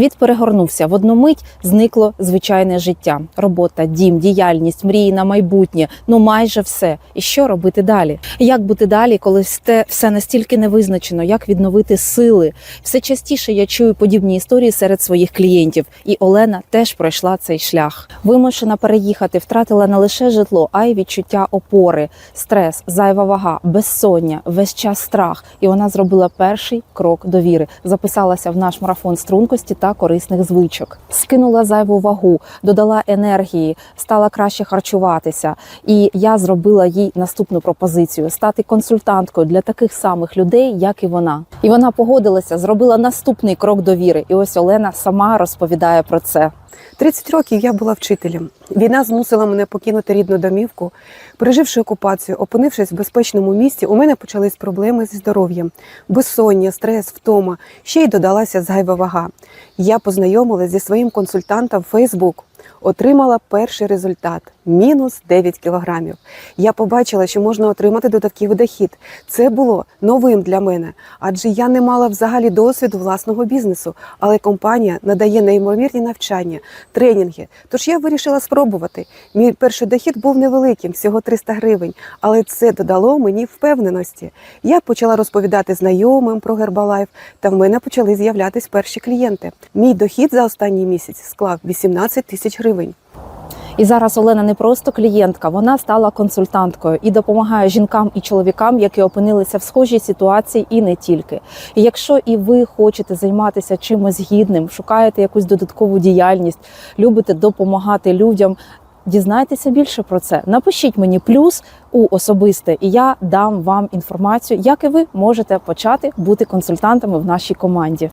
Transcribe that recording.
Світ перегорнувся в одну мить, зникло звичайне життя, робота, дім, діяльність, мрії на майбутнє. Ну майже все. І що робити далі? Як бути далі, коли все, настільки не визначено, як відновити сили? Все частіше я чую подібні історії серед своїх клієнтів, і Олена теж пройшла цей шлях. Вимушена переїхати, втратила не лише житло, а й відчуття опори, стрес, зайва вага, безсоння, весь час страх. І вона зробила перший крок довіри. Записалася в наш марафон стрункості та корисних звичок. Скинула зайву вагу, додала енергії, стала краще харчуватися. І я зробила їй наступну пропозицію стати консультанткою для таких самих людей, як і вона. І вона погодилася, зробила наступний крок довіри. І ось Олена сама розповідає про це. 30 років я була вчителем. Війна змусила мене покинути рідну домівку. Переживши окупацію, опинившись в безпечному місті, у мене почались проблеми зі здоров'ям, безсоння, стрес, втома. Ще й додалася зайва вага. Я познайомилася зі своїм консультантом в Фейсбук, Отримала перший результат мінус 9 кілограмів. Я побачила, що можна отримати додатковий дохід. Це було новим для мене, адже я не мала взагалі досвіду власного бізнесу. Але компанія надає неймовірні навчання, тренінги. Тож я вирішила спробувати. Мій перший дохід був невеликим, всього 300 гривень, але це додало мені впевненості. Я почала розповідати знайомим про Гербалайф, та в мене почали з'являтись перші клієнти. Мій дохід за останній місяць склав 18 тисяч гривень. І зараз Олена не просто клієнтка, вона стала консультанткою і допомагає жінкам і чоловікам, які опинилися в схожій ситуації, і не тільки. І якщо і ви хочете займатися чимось гідним, шукаєте якусь додаткову діяльність, любите допомагати людям. Дізнайтеся більше про це. Напишіть мені плюс у особисте, і я дам вам інформацію, як і ви можете почати бути консультантами в нашій команді.